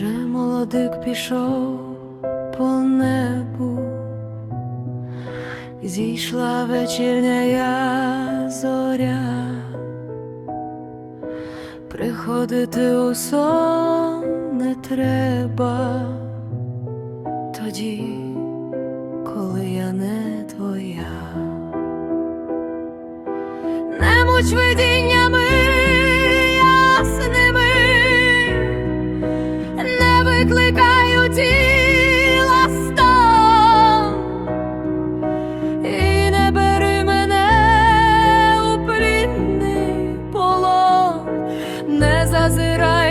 Молодик пішов по небу, зійшла вечірня зоря, приходити у сон не треба. Тоді, коли я не твоя. Не муч видіння зазирає.